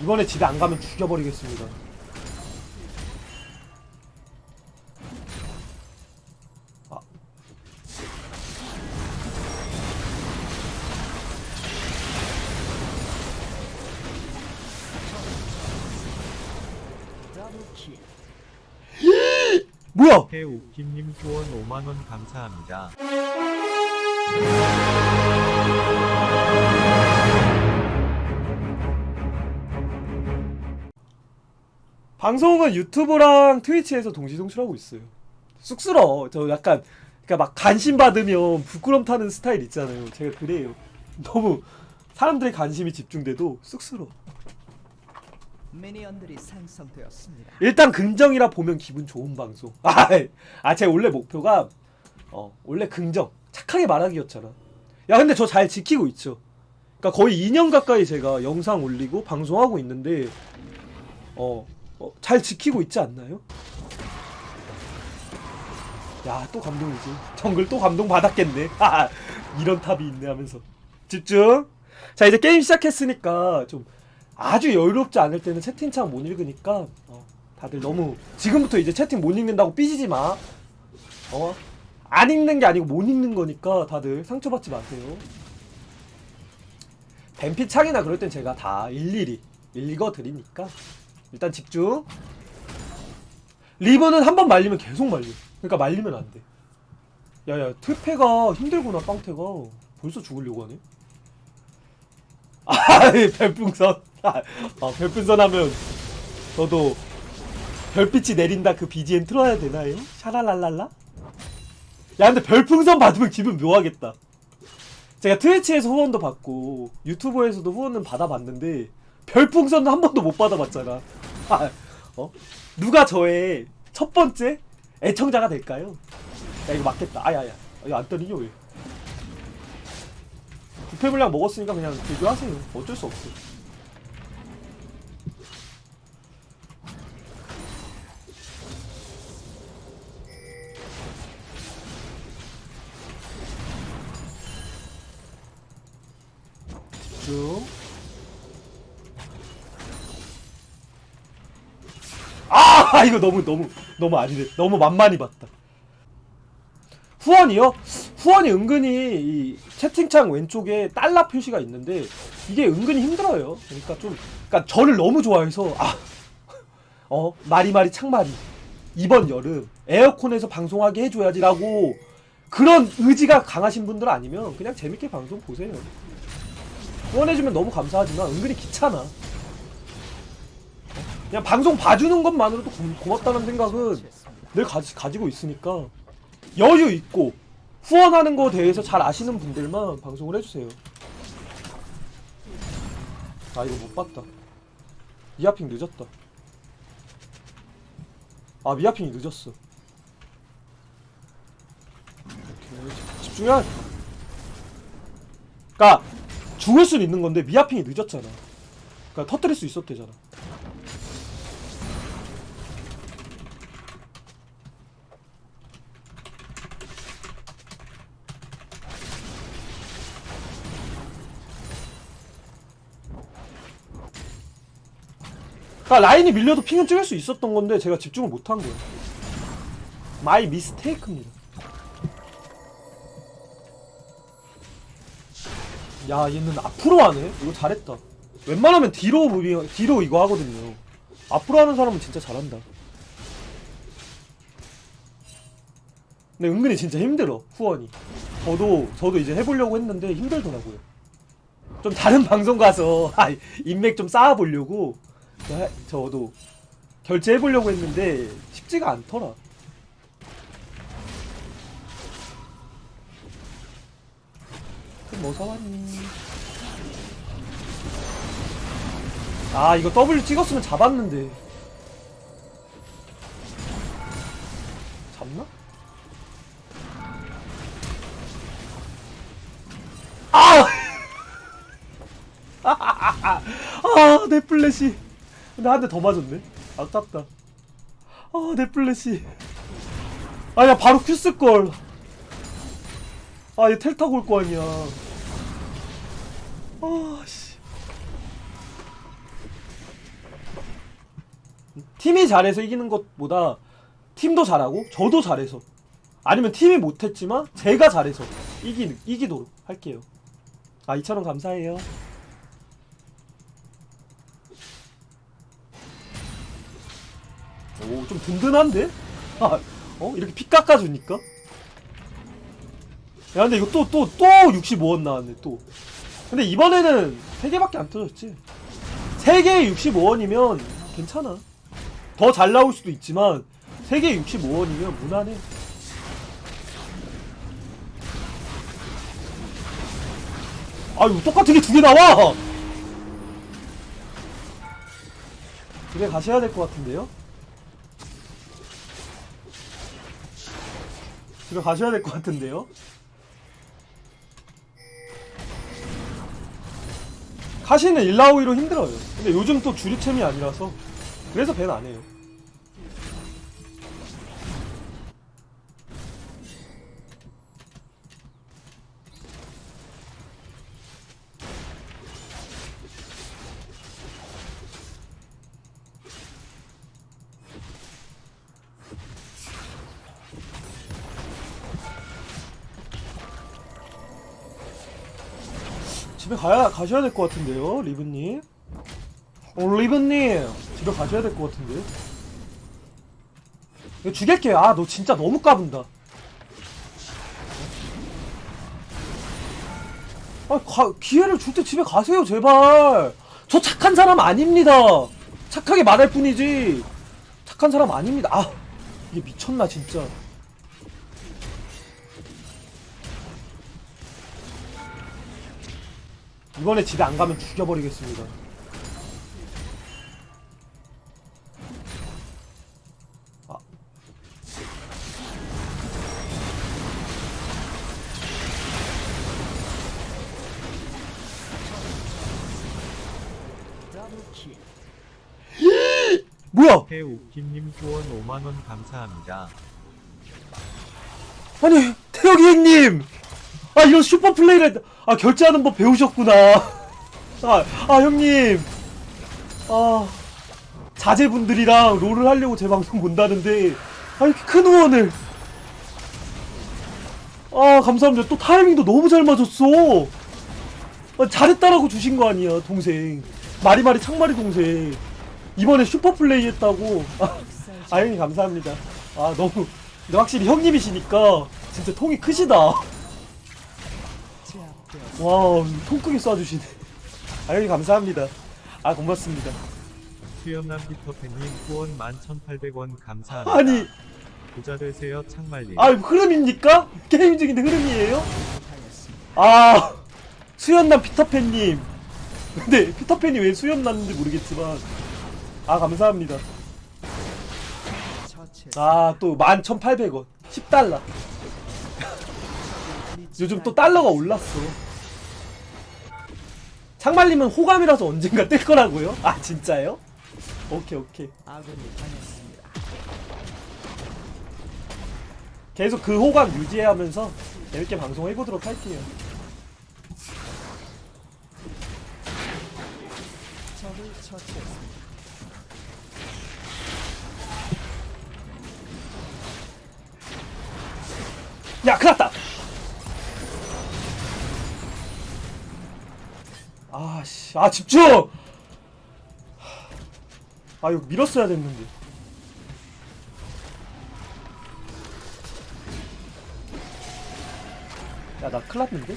이번에 집에 안 가면 죽여버리겠습니다. 아. 해우킴님 후원 5만원 감사합니다. 방송은 유튜브랑 트위치에서 동시 송출하고 있어요. 쑥스러워. 저 약간 그러니까 막 관심 받으면 부끄럼 타는 스타일 있잖아요. 제가 그래요. 너무 사람들의 관심이 집중돼도 쑥스러워. 미니언들이 생성되었습니다. 일단 긍정이라 보면 기분 좋은 방송. 아, 아, 제 원래 목표가 어, 원래 긍정, 착하게 말하기였잖아. 야, 근데 저 잘 지키고 있죠. 그러니까 거의 2년 가까이 제가 영상 올리고 방송하고 있는데 어, 어, 잘 지키고 있지 않나요? 야, 또 감동이지. 정글 또 감동 받았겠네. 아, 이런 탑이 있네 하면서. 집중. 자, 이제 게임 시작했으니까 좀 아주 여유롭지 않을 때는 채팅창 못 읽으니까 어, 다들 너무 지금부터 이제 채팅 못 읽는다고 삐지지 마. 어? 안 읽는 게 아니고 못 읽는 거니까 다들 상처받지 마세요. 뱀피 창이나 그럴 땐 제가 다 일일이 읽어 드리니까 일단 집중. 리버는 한 번 말리면 계속 말려. 그러니까 말리면 안 돼. 야야 트페가 힘들구나 빵태가 벌써 죽으려고 하네. 아 별풍선. 아 별풍선 하면 저도 별빛이 내린다 그 BGM 틀어야 되나요? 샤랄랄랄라? 야 근데 별풍선 받으면 기분 묘하겠다. 제가 트위치에서 후원도 받고 유튜브에서도 후원은 받아봤는데 별풍선은 한 번도 못 받아봤잖아. 아, 어? 누가 저의 첫 번째 애청자가 될까요? 야 이거 맞겠다. 아야야. 이거 안 떠리냐 왜? 부패 물량 먹었으니까 그냥 비교하세요. 어쩔 수 없어. 아 이거 너무 너무 너무 아니네. 너무 만만히 봤다. 후원이요? 후원이 은근히 이 채팅창 왼쪽에 달러 표시가 있는데 이게 은근히 힘들어요. 그러니까 좀 그러니까 저를 너무 좋아해서 아. 어, 마리마리 창마리. 이번 여름 에어컨에서 방송하게 해줘야지라고 그런 의지가 강하신 분들 아니면 그냥 재밌게 방송 보세요. 후원해주면 너무 감사하지만 은근히 귀찮아. 어? 그냥 방송 봐주는 것만으로도 고, 고맙다는 생각은 늘 가지, 가지고 있으니까 여유 있고 후원하는 거에 대해서 잘 아시는 분들만 방송을 해주세요. 아 이거 못 봤다. 미아핑 늦었다. 아 미아핑이 늦었어. 집중해. 그니까 죽을 수는 있는 건데 미아핑이 늦었잖아. 그니까 터뜨릴 수 있었대잖아. 그러니까 라인이 밀려도 핑은 찍을 수 있었던 건데 제가 집중을 못한 거예요. 마이 미스테이크입니다. 야 얘는 앞으로 하네. 이거 잘했다. 웬만하면 뒤로 무빙 뒤로 이거 하거든요. 앞으로 하는 사람은 진짜 잘한다. 근데 은근히 진짜 힘들어 후원이. 저도 저도 이제 해보려고 했는데 힘들더라고요. 좀 다른 방송 가서 아, 인맥 좀 쌓아보려고 네, 저도 결제해보려고 했는데 쉽지가 않더라. 그럼 뭐 사왔니? 아 이거 W 찍었으면 잡았는데 잡나? 아! 아, 내 플래시. 근데 한 대 더 맞았네. 아깝다. 아, 내 플래시. 아, 야, 바로 큐 쓸걸. 아, 얘 텔 타고 올 거 아니야. 아, 씨. 팀이 잘해서 이기는 것보다 팀도 잘하고 저도 잘해서 아니면 팀이 못했지만 제가 잘해서 이기, 이기도록 할게요 아 2,000원 감사해요 오 좀 든든한데? 아, 어? 이렇게 피 깎아주니까? 야 근데 이거 또 또 또 65원 나왔네 또 근데 이번에는 3개밖에 안 터졌지 3개에 65원이면 괜찮아 더 잘 나올 수도 있지만 3개에 65원이면 무난해 아유 똑같은 게 두 개 나와 집에 가셔야 될 것 같은데요? 집에 가셔야 될 것 같은데요? 카시는 일라오이로 힘들어요. 근데 요즘 또 주류챔이 아니라서 그래서 밴 안 해요. 집에 가야 가셔야 될 것 같은데요, 리브님. 어, 리브님 집에 가셔야 될 것 같은데. 이거 죽일게요. 아, 너 진짜 너무 까분다. 아, 가, 기회를 줄 때 집에 가세요, 제발. 저 착한 사람 아닙니다. 착하게 말할 뿐이지. 착한 사람 아닙니다. 아, 이게 미쳤나 진짜. 이번에 집에 안 가면 죽여버리겠습니다. 아. 뭐야? 해우킴님 후원 5만원 감사합니다. 아니 태혁이 형님 아 이런 슈퍼 플레이를 아 결제하는 법 배우셨구나. 아, 아 형님. 아 자제분들이랑 롤을 하려고 제 방송 본다는데 아 이렇게 큰 후원을. 아 감사합니다. 또 타이밍도 너무 잘 맞았어. 아, 잘했다라고 주신 거 아니야 동생. 마리마리 창마리 동생. 이번에 슈퍼 플레이 했다고. 아, 아 형님 감사합니다. 아 너무 확실히 형님이시니까 진짜 통이 크시다. 와, 통 크게 쏴주시네. 아, 형님 감사합니다. 아, 고맙습니다. 수염남 피터팬님 후원 11,800원 감사합니다. 아니, 부자 되세요 창말님. 아, 흐름입니까? 게임 중인데 흐름이에요? 아, 수연남 피터팬님. 근데 피터팬이 왜 수연났는지 모르겠지만. 아, 감사합니다. 아, 또 11,800원. 10달러. 요즘 또 달러가 올랐어. 창말님은 호감이라서 언젠가 뜰 거라고요? 아, 진짜요? 오케이, 오케이. 계속 그 호감 유지하면서 재밌게 방송해보도록 할게요. 야, 큰일 났다! 아, 씨. 아, 집중! 아, 이거 밀었어야 됐는데. 야, 나 큰일 났는데?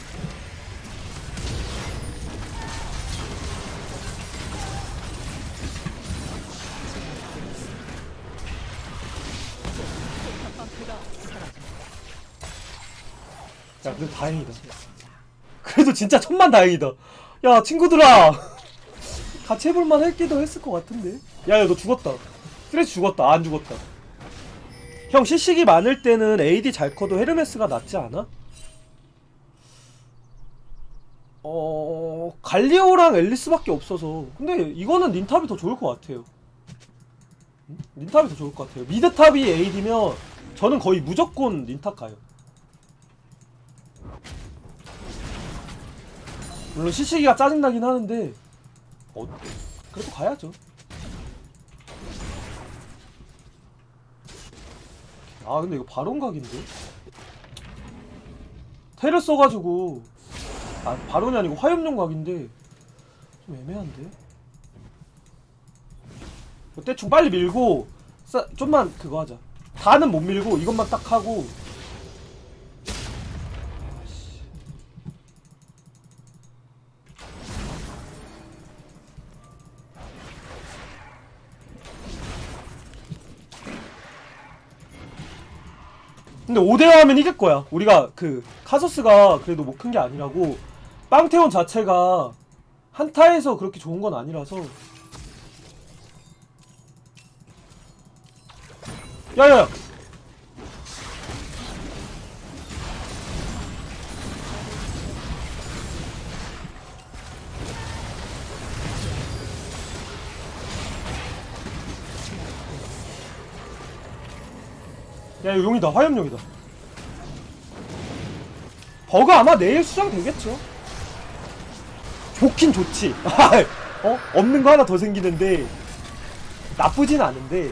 야, 그래도 다행이다. 그래도 진짜 천만 다행이다. 야, 친구들아! 같이 해볼만 했기도 했을 것 같은데? 야, 야, 너 죽었다. 스트레스 죽었다. 아, 안 죽었다. 형, 시식이 많을 때는 AD 잘 커도 헤르메스가 낫지 않아? 어, 갈리오랑 앨리스밖에 없어서. 근데 이거는 닌탑이 더 좋을 것 같아요. 응? 닌탑이 더 좋을 것 같아요. 미드탑이 AD면 저는 거의 무조건 닌탑 가요. 물론 시시기가 짜증나긴 하는데 어 그래도 가야죠 아 근데 이거 바론각인데? 테를 써가지고 아 바론이 아니고 화염용 각인데 좀 애매한데? 대충 빨리 밀고 싸, 좀만 그거 하자 다는 못 밀고 이것만 딱 하고 근데 5대5 하면 이길 거야. 우리가 그 카서스가 그래도 뭐 큰 게 아니라고. 빵테온 자체가 한타에서 그렇게 좋은 건 아니라서. 야야야 야 이거 용이다. 화염용이다. 버그 아마 내일 수정 되겠죠? 좋긴 좋지. 어? 없는 거 하나 더 생기는데 나쁘진 않은데.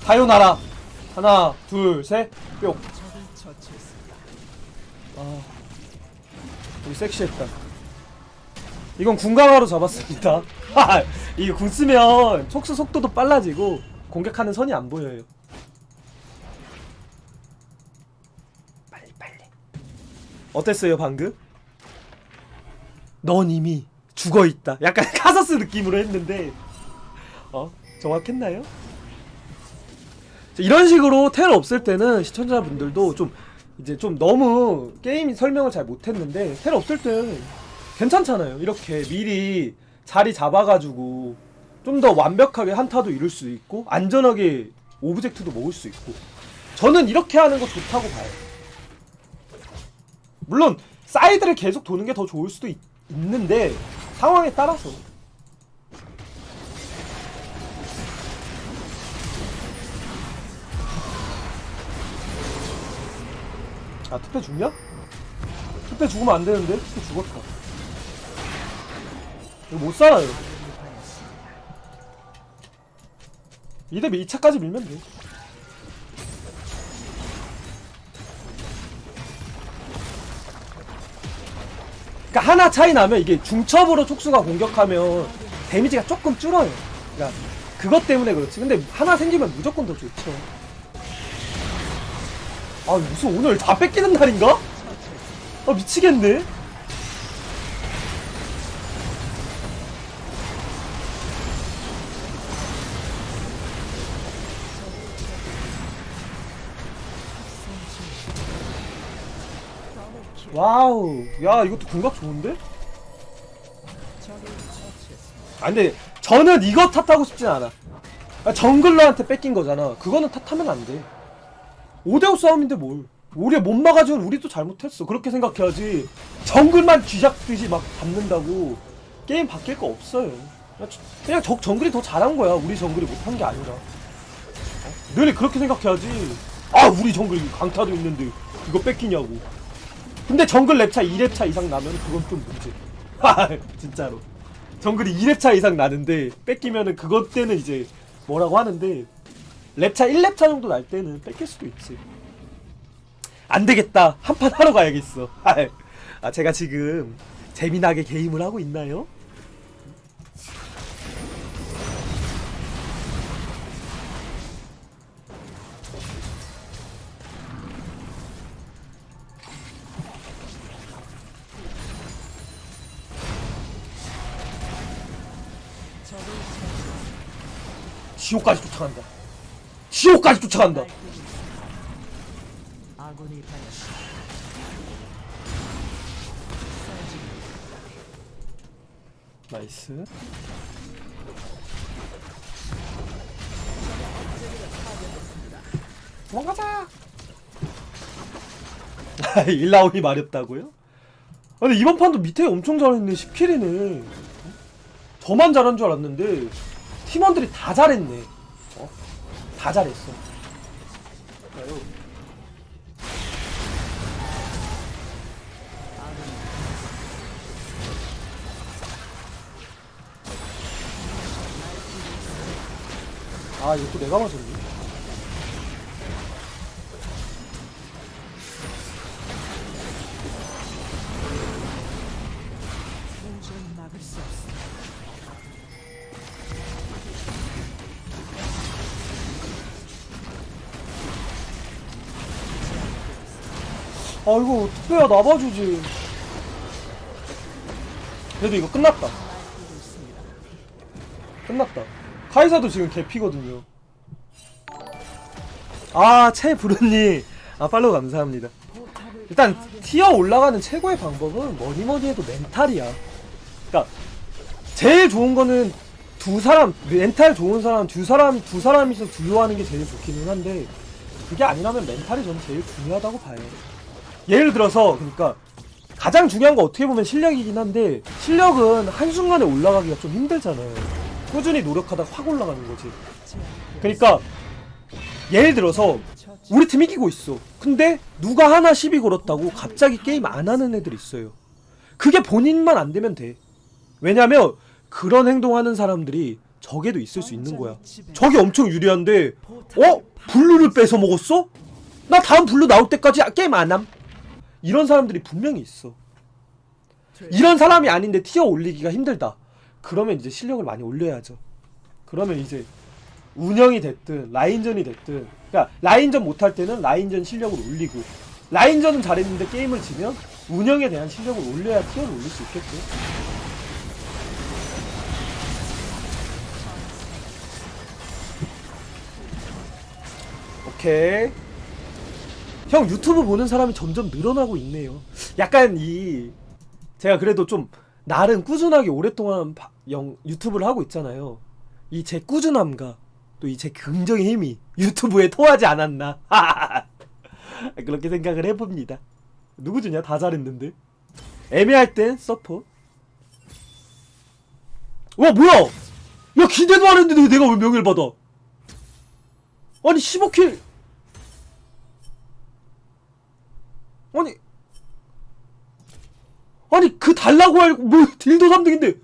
사요나라. 하나 둘셋뿅. 아 우리 섹시했다 이건 군강화로 잡았습니다 이게 궁 쓰면 촉수 속도도 빨라지고 공격하는 선이 안 보여요 어땠어요 방금? 넌 이미 죽어있다 약간 카서스 느낌으로 했는데 어? 정확했나요? 자, 이런 식으로 텔 없을 때는 시청자분들도 좀 이제 좀 너무 게임 설명을 잘 못했는데 텔 없을 땐 괜찮잖아요. 이렇게 미리 자리 잡아가지고 좀 더 완벽하게 한타도 이룰 수 있고 안전하게 오브젝트도 먹을 수 있고 저는 이렇게 하는 거 좋다고 봐요. 물론 사이드를 계속 도는 게 더 좋을 수도 있, 있는데 상황에 따라서 아 투표 죽냐? 투표 죽으면 안 되는데 투표 죽었다. 이거 못 살아요. 2대 2차까지 밀면 돼. 그러니까 하나 차이 나면 이게 중첩으로 촉수가 공격하면 데미지가 조금 줄어요. 그러니까 그것 때문에 그렇지. 근데 하나 생기면 무조건 더 좋죠. 아 무슨 오늘 다 뺏기는 날인가? 아 미치겠네. 와우, 야 이것도 궁각 좋은데? 아 근데 저는 이거 탓하고 싶진 않아. 아, 정글러한테 뺏긴 거잖아. 그거는 탓하면 안 돼. 5대5 싸움인데 뭘. 우리 못 막아주면 우리도 잘못했어. 그렇게 생각해야지. 정글만 쥐잡듯이 막 잡는다고 게임 바뀔 거 없어요. 그냥 적 정글이 더 잘한 거야. 우리 정글이 못한 게 아니라. 어? 늘 그렇게 생각해야지. 아 우리 정글 강타도 있는데 이거 뺏기냐고. 근데 정글 랩차 2랩차 이상 나면 그건 좀 문제. 아, 진짜로. 정글이 2랩차 이상 나는데 뺏기면은 그것 때는 이제 뭐라고 하는데 랩차 1랩차 정도 날 때는 뺏길 수도 있지. 안 되겠다. 한 판 하러 가야겠어. 아, 제가 지금 재미나게 게임을 하고 있나요? 지옥까지 쫓아간다. 지옥까지 쫓아간다. 나이스. 도망가자. 일라오이 마렵다고요? 아, 근데 이번 판도 밑에 엄청 잘했네. 10킬이네. 저만 잘한 줄 알았는데 팀원들이 다 잘했네. 어? 다 잘했어. 아 이것도 내가 맞았네. 아 이거 투표야 나봐주지. 그래도 이거 끝났다. 끝났다. 카이사도 지금 개피거든요. 아 채부르님 아 팔로우 감사합니다. 일단 티어 올라가는 최고의 방법은 뭐니 뭐니 해도 멘탈이야. 그니까 제일 좋은 거는 두 사람 멘탈 좋은 사람 두 사람 두 사람이서 두요하는 게 제일 좋기는 한데 그게 아니라면 멘탈이 저는 제일 중요하다고 봐요 예를 들어서 그러니까 가장 중요한 거 어떻게 보면 실력이긴 한데 실력은 한순간에 올라가기가 좀 힘들잖아요 꾸준히 노력하다 확 올라가는 거지 그러니까 예를 들어서. 우리 팀 이기고 있어. 근데 누가 하나 시비 걸었다고 갑자기 게임 안 하는 애들 있어요. 그게 본인만 안 되면 돼. 왜냐면 그런 행동하는 사람들이 적에도 있을 수 있는 거야. 적이 엄청 유리한데 어? 블루를 뺏어 먹었어? 나 다음 블루 나올 때까지 게임 안 함. 이런 사람들이 분명히 있어. 이런 사람이 아닌데 티어 올리기가 힘들다. 그러면 이제 실력을 많이 올려야죠. 그러면 이제 운영이 됐든 라인전이 됐든 그러니까 라인전 못할 때는 라인전 실력을 올리고 라인전은 잘했는데 게임을 지면 운영에 대한 실력을 올려야 티어를 올릴 수 있겠죠. 오케이. 형 유튜브 보는 사람이 점점 늘어나고 있네요. 약간 이 제가 그래도 좀 나름 꾸준하게 오랫동안 바- 영, 유튜브를 하고 있잖아요. 이 제 꾸준함과 또 이 제 긍정의 힘이 유튜브에 토하지 않았나. 그렇게 생각을 해봅니다. 누구 주냐? 다 잘했는데. 애매할 땐 서포. 와 뭐야? 야 기대도 안 했는데 내가 왜 명예를 받아? 아니 15킬. 아니 아니 그 달라고 알고 뭐 딜도 3등인데